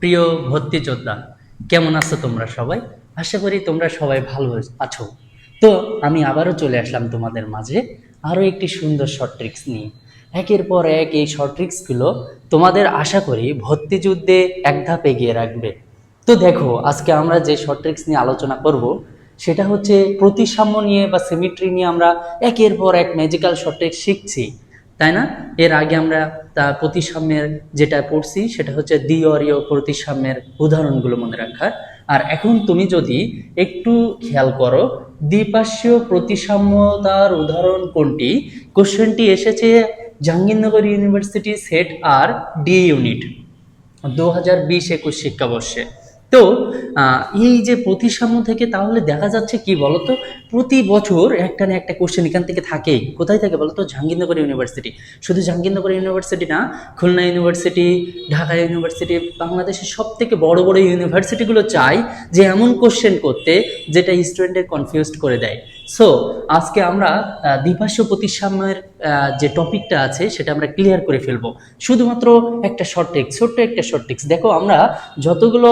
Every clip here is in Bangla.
প্রিয় ভর্তি যোদ্ধা কেমন আছো তোমরা সবাই? আশা করি তোমরা সবাই ভালো আছো। তো আমি আবারও চলে আসলাম তোমাদের মাঝে আরও একটি সুন্দর শর্ট ট্রিক্স নিয়ে। একের পর এক এই শর্ট ট্রিক্সগুলো তোমাদের আশা করি ভর্তি যুদ্ধে এক ধাপ এগিয়ে রাখবে। তো দেখো, আজকে আমরা যে শর্ট ট্রিক্স নিয়ে আলোচনা করব, সেটা হচ্ছে প্রতিসাম্য নিয়ে বা সিমিট্রি নিয়ে আমরা একের পর এক ম্যাজিক্যাল শর্ট ট্রিক্স শিখছি। তাই না? এর আগে আমরা তা প্রতিসাম্যের যেটা পড়ছি, সেটা হচ্ছে দ্বিঅরীয় প্রতিসাম্যের উদাহরণগুলো মনে রাখার। আর এখন তুমি যদি একটু খেয়াল করো, দ্বিপার্শ্বীয় প্রতিসাম্যতার উদাহরণ কোনটি? কোশ্চেনটি এসেছে জাহাঙ্গীরনগর ইউনিভার্সিটি সেট আর ডি ইউনিট, দু হাজার বিশ একুশ শিক্ষাবর্ষে। তো এই যে প্রতিসাম্য থেকে তাহলে দেখা যাচ্ছে কি বলতো? প্রতি বছর একটা না একটা কোশ্চেন এখান থেকে থাকেই। কোথায় থাকে বলতো? জাহাঙ্গীরনগর ইউনিভার্সিটি শুধু জাহাঙ্গীরনগর ইউনিভার্সিটি না, খুলনা ইউনিভার্সিটি ঢাকা ইউনিভার্সিটি বাংলাদেশের সব থেকে বড় বড় ইউনিভার্সিটিগুলো চায় যে এমন কোশ্চেন করতে যেটা স্টুডেন্টের কনফিউজড করে দেয়। সো আজকে আমরা দ্বিপার্শ্ব প্রতিসাম্যের যে টপিকটা আছে সেটা আমরা ক্লিয়ার করে ফেলব। শুধুমাত্র একটা শর্ট টেক্স ছোট্ট একটা শর্ট টেক্স দেখো আমরা যতগুলো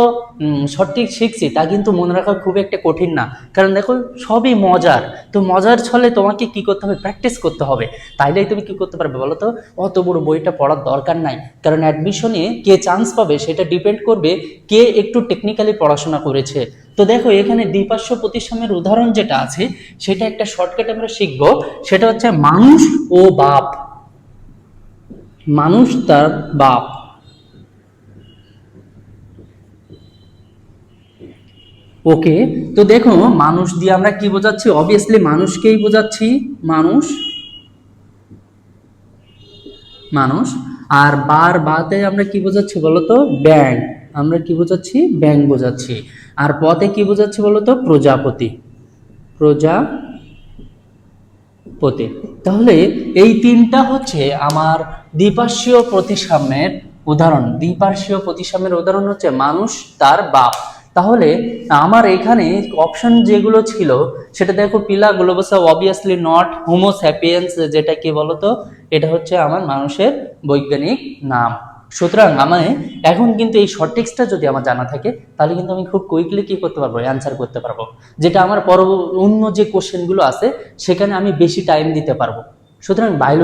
টেক্স শিখছি, তা কিন্তু মনে রাখা খুব একটা কঠিন না। কারণ দেখো, সবই মজার। তো মজার ছলে তোমাকে কি করতে হবে? প্র্যাকটিস করতে হবে। তাইলেই তুমি কি করতে পারবে বলো তো? অত বড় বইটা পড়ার দরকার নাই। কারণ অ্যাডমিশনে কে চান্স পাবে সেটা ডিপেন্ড করবে কে একটু টেকনিক্যালি পড়াশোনা করেছে। তো দেখো, এখানে দ্বিপার্শ্ব প্রতিসাম্যের উদাহরণ যেটা আছে, সেটা একটা শর্টকাট আমরা শিখব। সেটা হচ্ছে মানুষ ও বাপ। মানুষ তার বাপ। ওকে তো দেখো, মানুষ দিয়ে আমরা কি বোঝাচ্ছি? অবভিয়াসলি মানুষকেই বোঝাচ্ছি। মানুষ। মানুষ। আর বার বাতে আমরা কি বোঝাচ্ছি বলতো? ব্যাং আমরা কি বোঝাচ্ছি? ব্যাং বোঝাচ্ছি। আর পথে কি বোঝাচ্ছি বলতো? প্রজাপতি। প্রজাপতি। তাহলে এই তিনটা হচ্ছে আমার দ্বিপার্শ্বীয় প্রতিসাম্যের উদাহরণ। দ্বিপার্শ্বীয় প্রতিসাম্যের উদাহরণ হচ্ছে মানুষ, তার বাপ। তাহলে আমার এখানে অপশন যেগুলো ছিল, সেটা দেখো Pila globosa obviously not homo sapiens যেটা কি বলতো? এটা হচ্ছে আমার মানুষের বৈজ্ঞানিক নাম। সুতরাং আমার এখন কিন্তু এই শর্ট টেক্সটটা যদি আমার জানা থাকে, তাহলে কিন্তু আমি খুব কুইকলি কি করতে পারব? অ্যান্সার করতে পারব। যেটা আমার পর অন্য যে কোশ্চেনগুলো আছে, সেখানে আমি বেশি টাইম দিতে পারব। সুতরাং বায়োলজি